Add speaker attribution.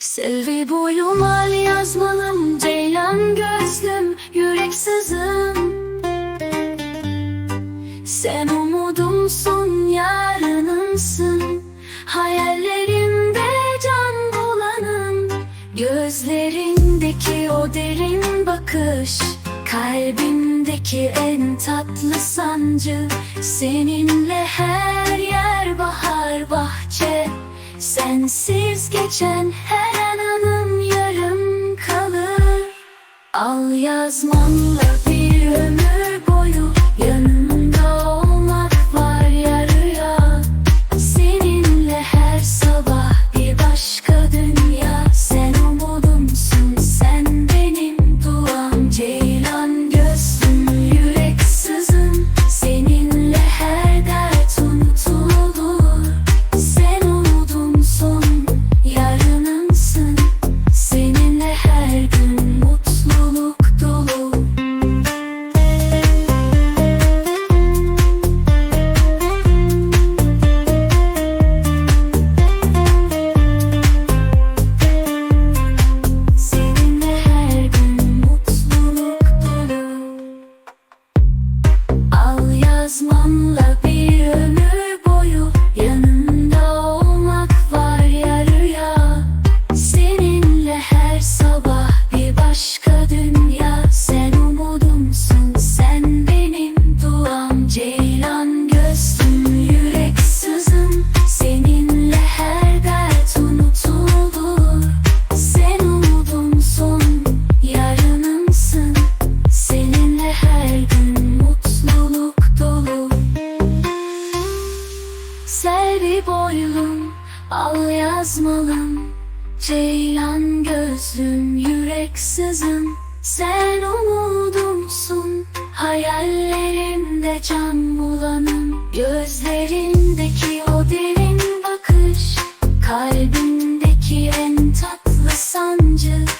Speaker 1: Selvi boyum al yazmalım Ceylan gözlüm yürek sızım. Sen umudumsun yarınımsın. Hayallerimde can bulanım Gözlerindeki o derin bakış Kalbimdeki en tatlı sancı. Seninle her yer bahar bahçe Sensiz geçen her anım yarım kalır. Al yazmamla Al yazmalım Ceylan gözlüm yürek sızım Sen umudumsun Hayallerimde can bulanım Gözlerindeki o derin bakış Kalbimdeki en tatlı sancı.